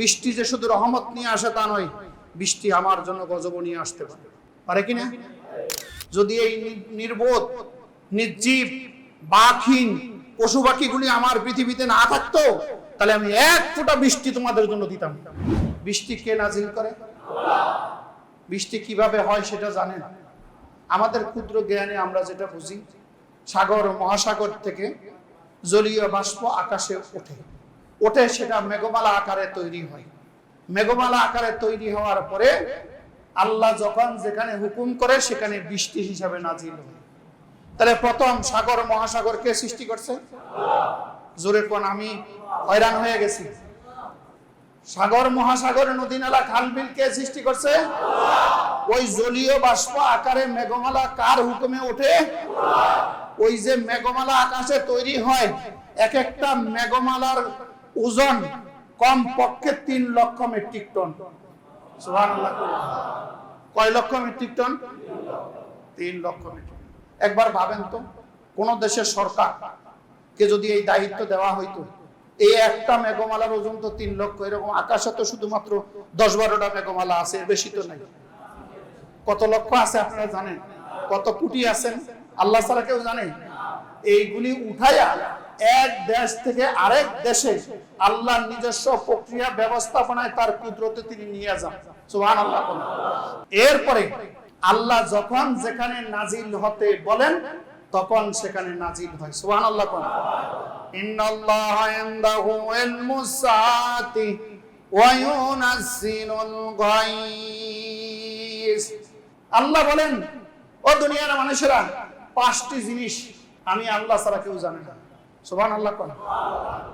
বৃষ্টি যে শুধু রহমত নিয়ে আসে তা নয়, বৃষ্টি আমার জন্য গজব নিয়ে আসতে পারে। পারে কিনা যদি এই নির্বোধ, নির্জীব, বাঘহীন পশু পাখিগুলি আমার পৃথিবীতে না থাকতো, তাহলে আমি এক ফোঁটা বৃষ্টি তোমাদের জন্য দিতাম। বৃষ্টি কে নাজিল করে? বৃষ্টি কীভাবে হয় সেটা জানেন আমাদের ক্ষুদ্র জ্ঞানে আমরা যেটা বুঝি, সাগর, মহাসাগর থেকে জলীয় বাষ্প আকাশে ওঠে। ওঠে সেটা মেঘমালা আকারে তৈরি হয়। মেঘমালা আকারে তৈরি হওয়ার পরে আল্লাহ যখন যেখানে হুকুম করে সেখানে বৃষ্টি হিসাবে নাজিল হয়। তাহলে প্রথম সাগর, মহাসাগর কে সৃষ্টি করছে? জোরে কোন, আমি হয়রান হয়ে গেছি। সাগর, মহাসাগর, নদী, নালা, খাল, বিল কে সৃষ্টি করছে? ওই জলীয় বাষ্প আকারে মেঘমালা কার হুকুমে ওঠে? ওই যে মেঘমালা আকাশে তৈরি হয়, এক একটা মেঘমালার ওজন কম পক্ষে তিন লক্ষ মেট্রিক টন। কয় লক্ষ মেট্রিক টন? তিন লক্ষ মেট্রিক একবার ভাবেন তো, কোন দেশের সরকার কে যদি এই দায়িত্ব দেওয়া হইতো এই একটা মেঘমালার ওজন তো তিন লক্ষ, এরকম আকাশে তো শুধুমাত্র দশ বারোটা মেঘমালা আছে বেশি তো নাই। কত লক্ষ আছে আপনারা জানেন? কত কোটি আছেন? আল্লাহ ছাড়া কেউ জানে? এইগুলি উঠাইয়া এক দেশ থেকে আরেক দেশে আল্লাহর নিজস্ব প্রক্রিয়া ব্যবস্থাপনায় তার কুদরতে তিনি নিয়ে যান। সুহান আল্লাহ। এরপরে আল্লাহ যখন যেখানে নাজিল হতে বলেন, তখন সেখানে নাজিল হয়। সুহান আল্লাহ ইন্নাল্লাহ ইনদাহু ইলমুস ওয়া আল্লাহ বলেন, ও দুনিয়ার মানুষেরা, পাঁচটি জিনিস আমি আল্লাহ ছাড়া কেউ জানে না। আল্লাহ কোন।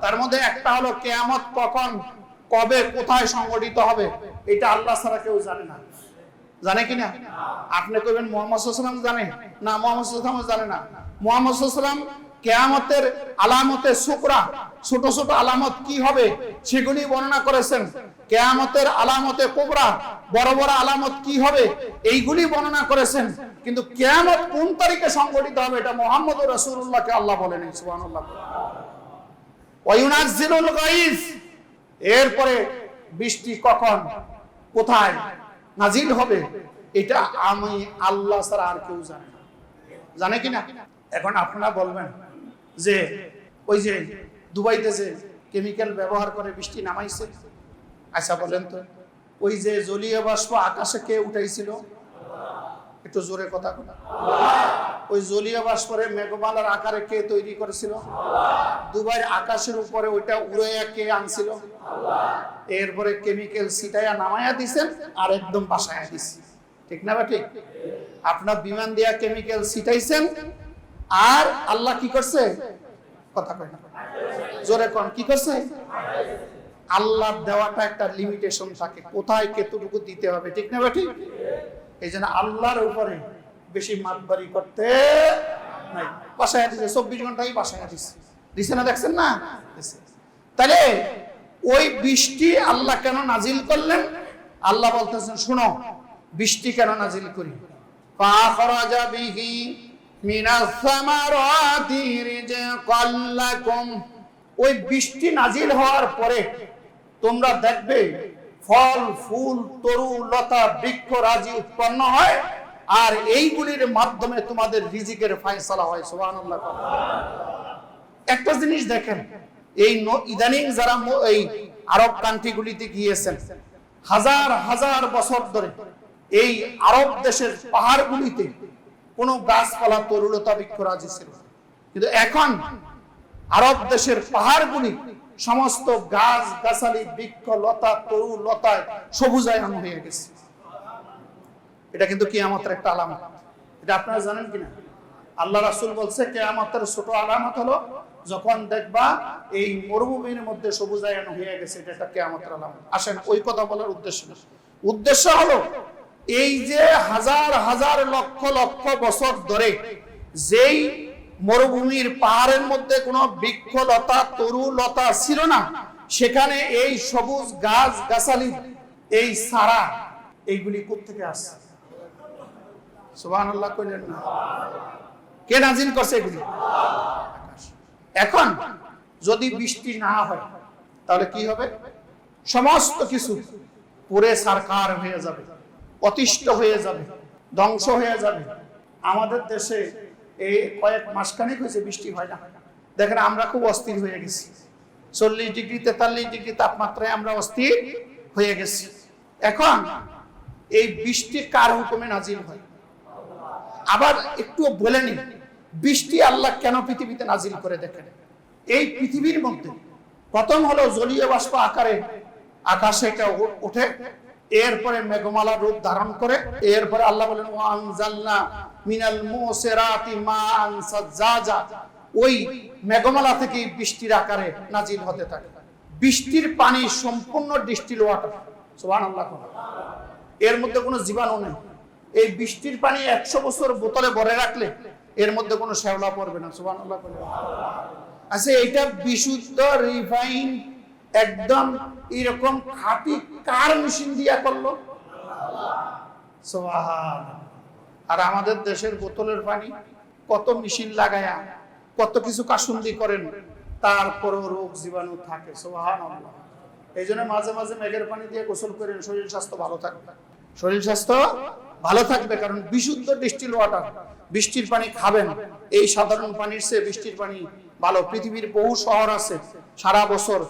তার মধ্যে একটা হলো কেয়ামত কখন, কবে, কোথায় সংগঠিত হবে, এটা আল্লাহ ছাড়া কেউ জানে না। জানে কি না? আপনি কইবেন মোহাম্মদ জানে? না, মোহাম্মদ জানে না। মোহাম্মদ কেয়ামতের আলামতে শুকরা ছোট ছোট আলামত কি হবে সেগুলি বর্ণনা করেছেন। কেয়ামতের আলামতে কোবরা, বড় বড় আলামত কি হবে এইগুলি বর্ণনা করেছেন। কিন্তু কেয়ামত কোন তারিখে সংগঠিত হবে এটা মোহাম্মদ রসুল্লাহকে আল্লাহ বলেন এরপরে বৃষ্টি কখন, কোথায় নাজিল হবে, এটা আমি আল্লাহ ছাড়া আর কেউ জানে জানে কিনা? এখন আপনারা বলবেন যে, ওই যে দুবাইতে যে কেমিক্যাল ব্যবহার করে বৃষ্টি নামাইছে আচ্ছা বলেন তো ওই যে জলীয় বাষ্প আকাশে কে উঠাইছিল? একটু জোরে কথা বলা। ওই জলীয় বাষ্পরে মেঘমালার আকারে কে তৈরি করেছিল? দুবাইয়ের আকাশের উপরে ওইটা উড়ে কে আনছিল? এরপরে কেমিক্যাল সিটাইয়া নামায়া দিছেন আর একদম বাসায়া দিছে। ঠিক না বা ঠিক? আপনার বিমান দিয়া কেমিক্যাল সিটাইছেন আর আল্লাহ কি করছে? কথা কয় না জোরে কোন, কি করছে? আল্লাহ দেওয়াটা একটা লিমিটেশন থাকে। কোথায় দিতে হবে, ঠিক না এই জন্য আল্লাহর উপরে বেশি মাতবারি করতে নাই। বাসায় চব্বিশ ঘন্টাই বাসায় দিছে না, দেখছেন না? তাহলে ওই বৃষ্টি আল্লাহ কেন নাজিল করলেন? আল্লাহ বলতেছেন, শুনো, বৃষ্টি কেন নাজিল করি? সামারাতি রিজকাল লাকুম ওই বৃষ্টি নাজিল হওয়ার পরে তোমরা দেখবে ফল, ফুল, তরু, লতা, বৃক্ষ, রাজি উৎপন্ন হয়, আর এইগুলির মাধ্যমে তোমাদের রিজিকের হয় একটা জিনিস দেখেন, এই ইদানিং যারা এই আরব কান্ট্রিগুলিতে গিয়েছেন, হাজার হাজার বছর ধরে এই আরব দেশের পাহাড়গুলিতে কোনো গাছপালা তরুলতা বৃক্ষ রাজি ছিল কিন্তু এখন আরব দেশের পাহাড়গুলি সমস্ত গাছ, গাছালি, বৃক্ষ, লতা, তরু, লতায় সবুজায়ন হয়ে গেছে। এটা কিন্তু কিয়ামতের একটা আলামত। এটা আপনারা জানেন কিনা? আল্লাহ রাসূল বলছে, কিয়ামতের ছোট আলামত হলো যখন দেখবা এই মরুভূমির মধ্যে সবুজায়ন হয়ে গেছে, এটা একটা কিয়ামতের আলামত। আসেন, ওই কথা বলার উদ্দেশ্য উদ্দেশ্য হলো এই যে হাজার হাজার লক্ষ লক্ষ বছর ধরে যেই মরুভূমির পাহাড়ের মধ্যে কোনো বৃক্ষ লতা তরু লতা ছিল না, সেখানে এই সবুজ গাছ গাছালি, এই সারা এইগুলি কোথেকে আসছে? কে করছে এখন যদি বৃষ্টি না হয়, তাহলে কি হবে? সমস্ত কিছু পুরে সারকার হয়ে যাবে। অতিষ্ঠ হয়ে যাবে, ধ্বংস হয়ে যাবে। আমাদের দেশে এই কয়েক মাসখানেক হয়েছে বৃষ্টি হয় না। দেখেন, আমরা খুব অস্থির হয়ে গেছি। চল্লিশ ডিগ্রি, তেতাল্লিশ ডিগ্রি তাপমাত্রায় আমরা অস্থির হয়ে গেছি। এখন এই বৃষ্টি কার হুকুমে নাজিল হয়? আবার একটু বলে নিন বৃষ্টি আল্লাহ কেন পৃথিবীতে নাজিল করে দেখেন? এই পৃথিবীর মধ্যে প্রথম হলো জলীয় বাষ্প আকারে আকাশে এটা ওঠে এরপরে মেঘমালা রূপ ধারণ করে, এরপরে আল্লাহ বলেন ওয়ানজালনা মিনাল মুসিরাতি সাজ্জাজা। ওই মেঘমালা থেকে বৃষ্টির আকারে নাজিল হতে থাকে। বৃষ্টির পানি সম্পূর্ণ ডিস্টিল ওয়াটার। সুবহানাল্লাহ এর মধ্যে কোনো জীবাণু নেই। এই বৃষ্টির পানি একশো বছর বোতলে ভরে রাখলে এর মধ্যে কোনো শ্যাওলা পড়বে না। সুবান আচ্ছা এটা বিশুদ্ধ রিফাইন একদম এরকম খাঁটি কার মেশিন দিয়া করল? আর আমাদের দেশের বোতলের পানি কত মেশিন লাগায়া, কত কিছু কাসুন্দি করেন, তারপরেও রোগ জীবাণু থাকে এই জন্য মাঝে মাঝে মেঘের পানি দিয়ে গোসল করেন, শরীর স্বাস্থ্য ভালো থাকবে। শরীর স্বাস্থ্য ভালো থাকবে কারণ বিশুদ্ধ ডিস্টিল ওয়াটার বৃষ্টির পানি খাবেন। এই সাধারণ পানির চেয়ে বৃষ্টির পানি ভালো। পৃথিবীর বহু শহর আছে, সারা বছর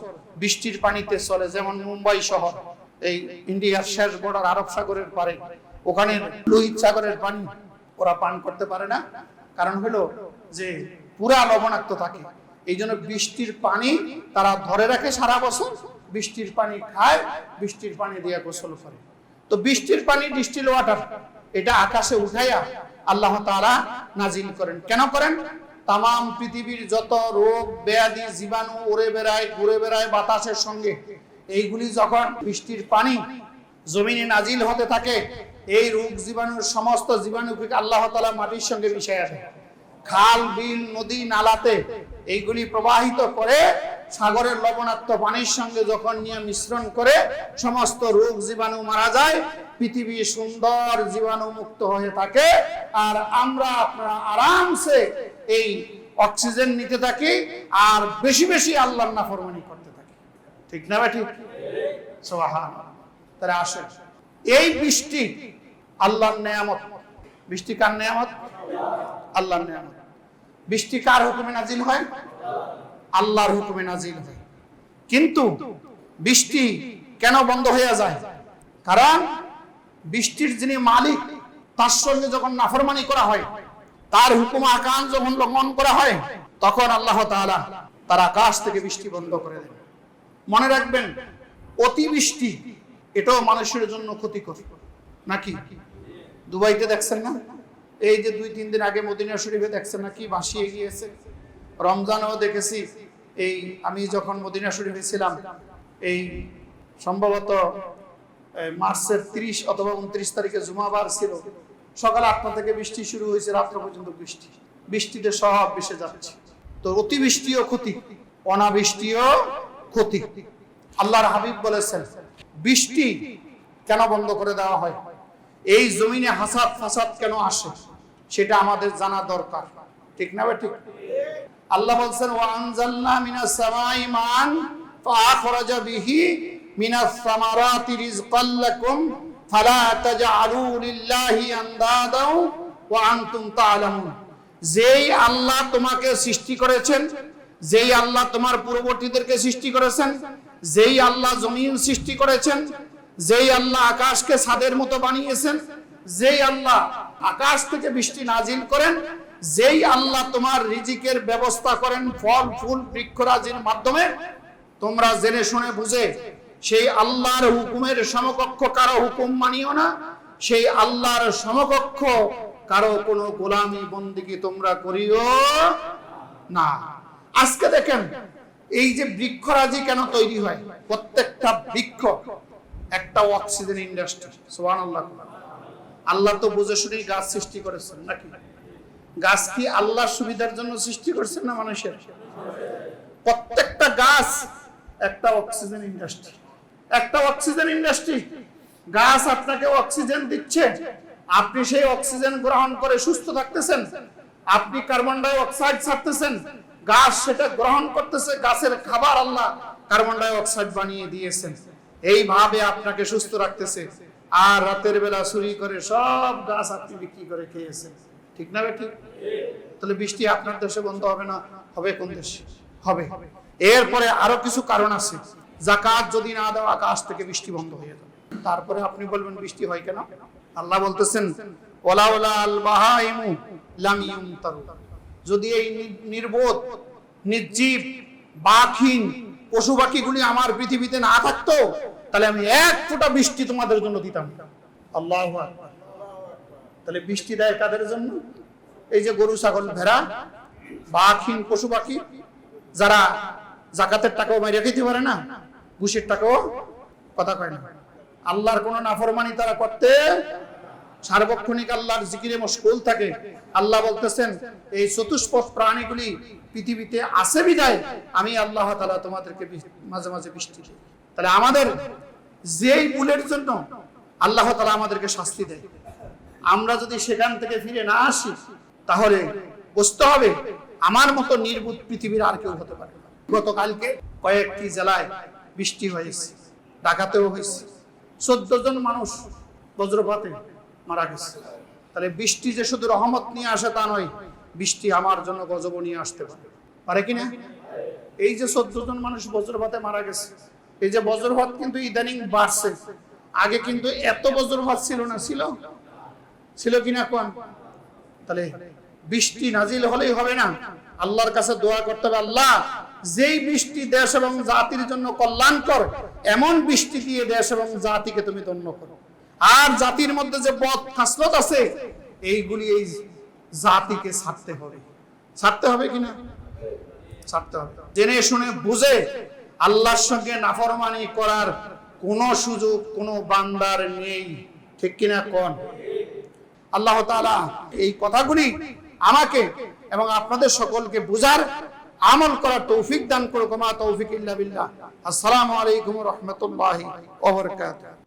বৃষ্টির পানিতে চলে, যেমন মুম্বাই শহর। এই ইন্ডিয়ার শেষ বর্ডার আরব সাগরের পারে। ওখানে লোহিত সাগরের পানি ওরা পান করতে পারে না। কারণ হলো যে পুরা লবণাক্ত থাকে। এই জন্য বৃষ্টির পানি তারা ধরে রাখে সারা বছর। বৃষ্টির পানি খায়, বৃষ্টির পানি দিয়ে গোসল করে। তো বৃষ্টির পানি ডিস্টিল ওয়াটার, এটা আকাশে উঠাইয়া আল্লাহ তাআলা নাজিল করেন। কেন করেন? তাম পৃথিবীর যত রোগ, ব্যাধি, জীবাণু উড়ে বেড়ায়, ঘুরে বেড়ায় বাতাসের সঙ্গে। এইগুলি যখন বৃষ্টির পানি জমিনে নাজিল হতে থাকে, এই রোগ জীবাণুর সমস্ত জীবাণুকে আল্লাহ তাআলা মাটির সঙ্গে মিশাইয়া আসে খাল, বিল, নদী, নালাতে এইগুলি প্রবাহিত করে সাগরের লবণাক্ত পানির সঙ্গে যখন নিয়ে মিশ্রণ করে সমস্ত রোগ জীবাণু মারা যায়, পৃথিবী সুন্দর জীবাণু মুক্ত হয়ে থাকে আর আমরা আপনারা আরামসে এই অক্সিজেন নিতে থাকি আর বেশি বেশি আল্লাহর নাফরমানি করতে থাকি ঠিক না ভাই, ঠিক? তাহলে আসেন। এই বৃষ্টি আল্লাহর নেয়ামত। বৃষ্টি কার নেয়ামত? আল্লাহর নেয়ামত। বৃষ্টি কার হুকুমে নাজিল হয়? আল্লাহর হুকুমে নাজিল হয়। কিন্তু বৃষ্টি কেন বন্ধ হয়ে যায়? কারণ বৃষ্টির যিনি মালিক, তার সঙ্গে যখন নাফরমানি করা হয়, তার হুকুম আকান যখন লঙ্ঘন করা হয়, তখন আল্লাহ তাআলা তার আকাশ থেকে বৃষ্টি বন্ধ করে দেন। মনে রাখবেন, অতিবৃষ্টি, এটাও মানুষের জন্য ক্ষতিকর। নাকি? দুবাইতে দেখছেন না? এই যে দুই, তিন দিন আগে মদিনা শরীফে দেখছেন না কি ভাসিয়ে গিয়েছে রমজানেও দেখেছি, এই আমি যখন মদিনা শরীফে ছিলাম, এই সম্ভবত মার্চের তিরিশ অথবা উনত্রিশ তারিখে জুমাবার ছিল। সকাল আটটা থেকে বৃষ্টি শুরু হয়েছে, রাত্র পর্যন্ত বৃষ্টি। বৃষ্টিতে সব ভেসে যাচ্ছে। তো অতিবৃষ্টিও ক্ষতি, অনাবৃষ্টিও ক্ষতি। আল্লাহর হাবিব বলেছেন, বৃষ্টি কেন বন্ধ করে দেওয়া হয়? এই জমিনে হাসাদ ফাসাদ কেন আসে? সেটা আমাদের জানা দরকার। ঠিক না ঠিক? আল্লাহ বলছেন, ওয়া আনজালনা মিনাস সামাই মান ফাআখরাজা বিহি মিনাস সামারাতি রিজকাল লাকুম ফালা তাজআলু লিল্লাহি আনদাদাও ওয়া আনতুম তা'লামুন যেই আল্লাহ তোমাকে সৃষ্টি করেছেন যেই আল্লাহ তোমার পূর্ববর্তীদেরকে সৃষ্টি করেছেন, যেই আল্লাহ জমিন সৃষ্টি করেছেন, যেই আল্লাহ আকাশকে ছাদের মতো বানিয়েছেন, যেই আল্লাহ আকাশ থেকে বৃষ্টি নাজিল করেন, যেই আল্লাহ তোমার রিজিকের ব্যবস্থা করেন ফল, ফুল, বৃক্ষরাজির মাধ্যমে, তোমরা জেনে শুনে বুঝে, সেই আল্লাহর হুকুমের সমকক্ষ কারও হুকুম মানিও না, সেই আল্লাহর সমকক্ষ কারও কোনো গোলামি বন্দিকে তোমরা করিও না। আজকে দেখেন, এই যে বৃক্ষরাজি কেন তৈরি হয়? প্রত্যেকটা বৃক্ষ একটা অক্সিজেন ইন্ডাস্ট্রি সোহান আল্লাহ আল্লাহ তো বুঝে শুনেই গাছ সৃষ্টি করেছেন নাকি? গাছ কি আল্লাহর সুবিধার জন্য সৃষ্টি করছেন না মানুষের? প্রত্যেকটা গাছ একটা অক্সিজেন ইন্ডাস্ট্রি একটা অক্সিজেন ইন্ডাস্ট্রি গাছ আপনাকে অক্সিজেন দিচ্ছে, আপনি সেই অক্সিজেন গ্রহণ করে সুস্থ থাকতেছেন, আপনি কার্বন ডাই অক্সাইড ছাড়তেছেন গাছ সেটা গ্রহণ করতেছে, গাছের খাবার আল্লাহ কার্বন ডাই অক্সাইড বানিয়ে দিয়েছেন। এইভাবে আপনাকে সুস্থ রাখতেছে। আর রাতের বেলা চুরি করে সব গাছ আপনি বিক্রি করে খেয়েছেন। ঠিক না ঠিক তাহলে বৃষ্টি আপনার দেশে বন্ধ হবে না? হবে কোন দেশে? হবে। এরপরে আরও কিছু কারণ আছে। জাকাত যদি না দেওয়া আকাশ থেকে বৃষ্টি বন্ধ হয়ে যাবে। তারপরে আপনি বলবেন, বৃষ্টি হয় কেন? আল্লাহ বলতেছেন ওলা ওলা আল বাহাইমু লাম যদি এই নির্বোধ, নির্জীব, বাঘহীন পশু পাখিগুলি আমার পৃথিবীতে না থাকতো, তাহলে আমি এক ফোঁটা বৃষ্টি তোমাদের জন্য দিতাম। আল্লাহু। তাহলে বৃষ্টি দেয় কাদের জন্য এই যে গরু, ছাগল, ভেড়া, বাঘহীন পশু পাখি, যারা জাকাতের টাকাও মেরে খেতে পারে না, ঘুষের টাকাও কথা কয় না আল্লাহর কোন নাফরমানি তারা করতে সার্বক্ষণিক আল্লাহর জিকিরে মশগুল থাকে। আল্লাহ বলতেছেন, এই চতুষ্পদ প্রাণীগুলি পৃথিবীতে আছে বিদায় আমি আল্লাহ তাআলা তোমাদেরকে মাঝে মাঝে বৃষ্টি দিই। তাহলে আমাদের যেই ভুলের জন্য আল্লাহ তাআলা আমাদেরকে শাস্তি দেয়। আমরা যদি সেখান থেকে ফিরে না আসি, তাহলে বুঝতে হবে আমার মতো নির্বুধ পৃথিবীর আর কেউ হতে পারে গতকালকে কয়েকটি জেলায় বৃষ্টি হয়েছে, ঢাকাতেও হয়েছে। চোদ্দ জন মানুষ বজ্রপাতে মারা গেছে। তাহলে বৃষ্টি যে শুধু রহমত নিয়ে আসে তা নয়, বৃষ্টি আমার জন্য গজব নিয়ে আসতে পারে। পারে কিনা এই যে চোদ্দ জন মানুষ বজ্রপাতে মারা গেছে, এই যে বজ্রপাত কিন্তু ইদানিং বাড়ছে। আগে কিন্তু এত বজ্রপাত ছিল না, ছিল? ছিল কিনা কোন? তাহলে বৃষ্টি নাজিল হলেই হবে না। আল্লাহর কাছে দোয়া করতে হবে, আল্লাহ, যেই বৃষ্টি দেশ এবং জাতির জন্য কল্যাণকর, এমন বৃষ্টি দিয়ে দেশ এবং জাতিকে তুমি ধন্য করো। আর জাতির মধ্যে যে পথ খাসলত আছে, এইগুলি এই জাতিকে ছাড়তে হবে। ছাড়তে হবে কিনা ছাড়তে হবে। জেনে শুনে বুঝে আল্লাহর সঙ্গে নাফরমানি করার কোনো সুযোগ কোনো বান্দার নেই। ঠিক কিনা কোন? আল্লাহ তাআলা এই কথাগুলি আমাকে এবং আপনাদের সকলকে বুঝার আমল করার তৌফিক দান করুক। মা তৌফিক ইল্লা বিল্লাহ। আসসালামু আলাইকুম ওয়া রাহমাতুল্লাহি ওয়া বারাকাতুহু।